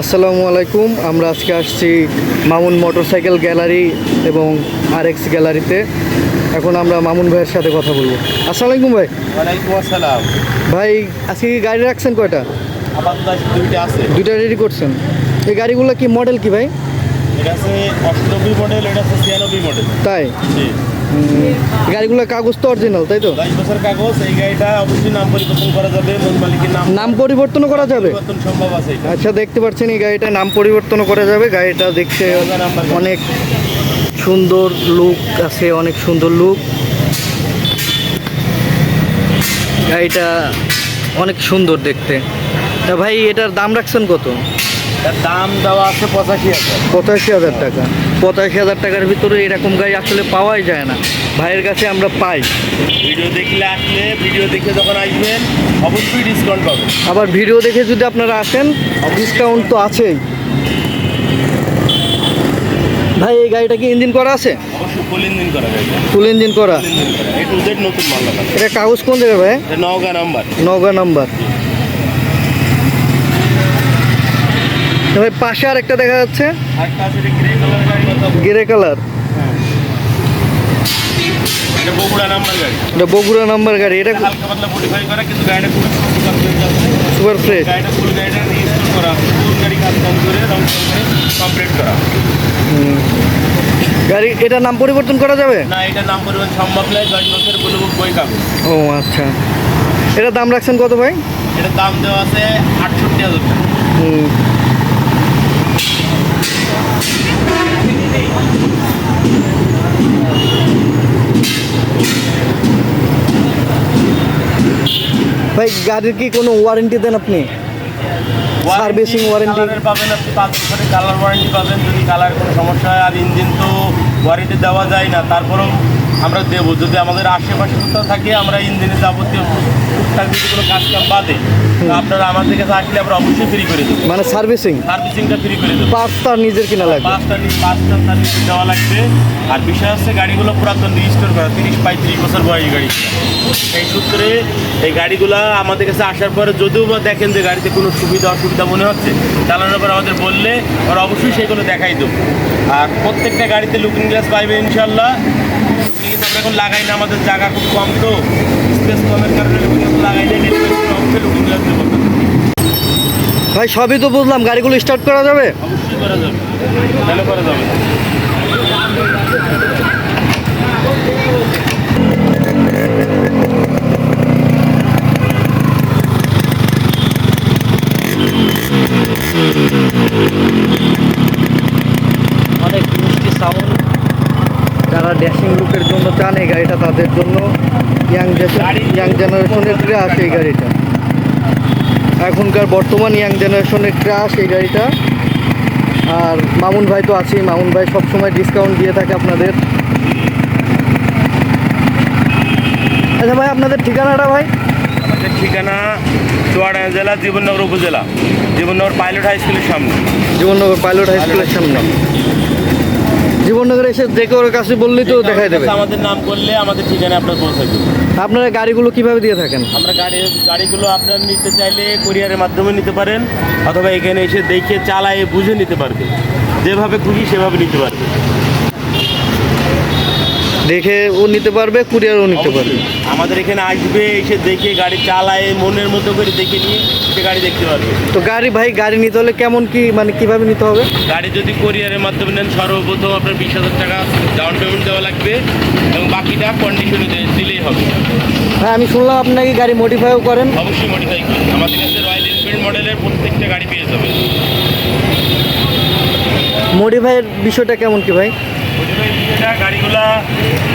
আসসালামু আলাইকুম আমরা আজকে আসছি মামুন মোটরসাইকেল গ্যালারি এবং আরএক্স গ্যালারিতে। এখন আমরা মামুন ভাইয়ের সাথে কথা বলব। আসসালামু আলাইকুম ভাই। ওয়ালাইকুম আসসালাম। ভাই আজকে কি গাড়ি রাখছেন কয়টা? কাছে দুইটা আছে। দুইটা রেডি করছেন। এই গাড়িগুলো কি মডেল কি ভাই? এটা আছে অষ্টানব্বই মডেল এটা আছে ছিয়ানব্বই মডেল তাই? জি উম, গাড়িগুলো কাগজ তো অরিজিনাল তাই তো? দশ বছর কাগজ এই গাড়িটা অবশ্যই নাম পরিবর্তন করা যাবে মন মালিকের নাম নাম পরিবর্তন করা যাবে? সম্ভব আছে আচ্ছা দেখতে পাচ্ছেন এই গাড়িটা নাম পরিবর্তন করা যাবে গাড়িটা দেখতে অনেক সুন্দর লুক আছে অনেক সুন্দর লুক গাড়িটা অনেক সুন্দর দেখতে। তা ভাই এটার দাম রাখছেন কত? দাম দেওয়া আছে পঁচাশি হাজার। পঁচাশি হাজার টাকা। পঁচাশি হাজার টাকার ভিতরে এরকম গাড়ি আসলে পাওয়াই যায় না। ভাইয়ের কাছে আমরা পাই। ভিডিও দেখলে আসলে ভিডিও দেখে যখন আসবেন অবশ্যই ডিসকাউন্ট পাবেন। আবার ভিডিও দেখে যদি আপনারা আসেন ডিসকাউন্ট তো আছেই। ভাই এই গাড়িটা কি ইঞ্জিন করা আছে? ফুল ইঞ্জিন করা ফুল ইঞ্জিন করা? নতুন মাল এটা কাগজ কোন দেবে ভাই? নওগাঁ নাম্বার নগা নাম্বার ভাই পাশে আর একটা দেখা যাচ্ছে। গ্রে কালার কালার এটা বগুড়া নাম্বার গাড়ি। এটা এটা হয়ে সুপার ফ্রেশ গাড়ি কাজ কাম করে রং কমপ্লিট করা গাড়ি এটা নাম পরিবর্তন করা যাবে? না এটা নাম পরিবর্তন সম্ভব নয়। দশ বই কাগজ। ও আচ্ছা। এটা দাম রাখছেন কত ভাই? এটার দাম দেওয়া আছে আটষট্টি হাজার টাকা। ভাই গাড়ির কি কোনো ওয়ারেন্টি দেন আপনি? সার্ভিসিং ওয়ারেন্টি পাবেন আপনি পাঁচ বছরের কালার ওয়ারেন্টি পাবেন যদি কালার কোনো সমস্যা হয়। আর ইঞ্জিন তো ওয়ারেন্টি দেওয়া যায় না তারপরেও আমরা দেবো। যদি আমাদের আশেপাশে কোথাও থাকে আমরা ইঞ্জিনের যাবতীয় টুকটাক যদি কোনো কাজ কাম বাদে আপনারা আমাদের কাছে আসলে আমরা অবশ্যই ফ্রি করে দেবো। মানে সার্ভিসিং সার্ভিসিংটা ফ্রি করে দেবো। পাঁচটা নিজের কিনা লাগবে? পাঁচটা পাঁচটা সার্ভিস দেওয়া লাগবে। আর বিষয় হচ্ছে গাড়িগুলো পুরাতন রেজিস্টোর করা তিরিশ পঁয়ত্রিশ বছর বয়স গাড়ি। এই সূত্রে এই গাড়িগুলো আমাদের কাছে আসার পরে যদিও বা দেখেন যে গাড়িতে কোনো সুবিধা অসুবিধা মনে হচ্ছে চালানোর পর আমাদের বললে আমরা অবশ্যই সেগুলো দেখাই দেবো। আর প্রত্যেকটা গাড়িতে লুকিং গ্লাস পাইবে ইনশাল্লাহ আমরা এখন লাগাই না আমাদের জায়গা খুব কম তো। স্পেস কমের কারণে লাগাই না ভাই সবই তো বুঝলাম গাড়িগুলো স্টার্ট করা যাবে? অবশ্যই করা যাবে। করা যাবে। ড্যাশিং লুকের জন্য চান এই গাড়িটা তাদের জন্য। ইয়াং ইয়াং জেনারেশনের ক্রাশ এই গাড়িটা। এখনকার বর্তমান ইয়াং জেনারেশনের ক্রাশ এই গাড়িটা। আর মামুন ভাই তো আছেই। মামুন ভাই সবসময় ডিসকাউন্ট দিয়ে থাকে আপনাদের। আচ্ছা ভাই আপনাদের ঠিকানাটা ভাই? আমাদের ঠিকানা চুয়াডাঙ্গা জেলা জীবননগর উপজেলা। জীবননগর পাইলট হাই স্কুলের সামনে। জীবননগর পাইলট হাই স্কুলের সামনে। জীবননগরে এসে যে কারোর কাছে বললেই তো দেখাই দেবে। আমাদের নাম করলে আমাদের ঠিকানা আপনার পৌঁছে দেবে আপনারা গাড়িগুলো কীভাবে দিয়ে থাকেন? আমরা গাড়ি গাড়িগুলো আপনার নিতে চাইলে কুরিয়ারের মাধ্যমে নিতে পারেন অথবা এখানে এসে দেখে চালায়ে বুঝে নিতে পারবে যেভাবে খুশি সেভাবে নিতে পারবে দেখে ও নিতে পারবে কুরিয়ারও নিতে পারবে। আমাদের এখানে আসবে এসে দেখে গাড়ি চালায়ে মনের মতো করে দেখে নিয়ে সে গাড়ি দেখতে পারবে। তো গাড়ি ভাই গাড়ি নিতে হলে কেমন কি মানে কীভাবে নিতে হবে? গাড়ি যদি কোরিয়ারের মাধ্যমে নেন সর্বপ্রথম আপনার বিশ হাজার টাকা ডাউন পেমেন্ট দেওয়া লাগবে এবং বাকিটা কন্ডিশনে দিলেই হবে। হ্যাঁ আমি শুনলাম আপনি নাকি গাড়ি মডিফাইও করেন। অবশ্যই মডিফাই করি আমাদের কাছে রয়্যাল এনফিল্ড মডেলের প্রত্যেকটা গাড়ি পেয়ে যাবে মডিফাইয়ের বিষয়টা কেমন কি ভাই? মডিফাই বিষয়টা গাড়িগুলা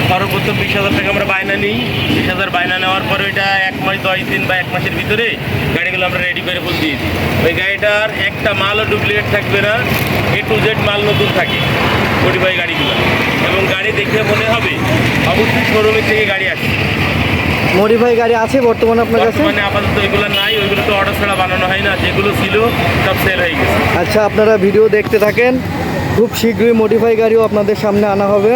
সর্বপ্রথম বিশ হাজার টাকা আমরা বায়না নিই। বিশ হাজার বায়না নেওয়ার পরে ওইটা এক মাস দশ দিন বা এক মাসের ভিতরে গাড়িগুলো আমরা রেডি করে ফুল দিই। ওই গাড়িটার একটা মালও ডুপ্লিকেট থাকবে না এ টু জেড মাল নতুন থাকে মডিফাই গাড়িগুলো। এবং গাড়ি দেখে মনে হবে অবশ্যই শোরুমের থেকে গাড়ি আসে মডিফাই গাড়ি আছে বর্তমানে আপনার কাছে? বর্তমানে আপাতত এগুলো নাই ওইগুলো তো অর্ডার ছাড়া বানানো হয় না যেগুলো ছিল সব সেল হয়ে গেছে। আচ্ছা আপনারা ভিডিও দেখতে থাকেন। খুব শীঘ্রই মডিফাই গাড়িও আপনাদের সামনে আনা হবে।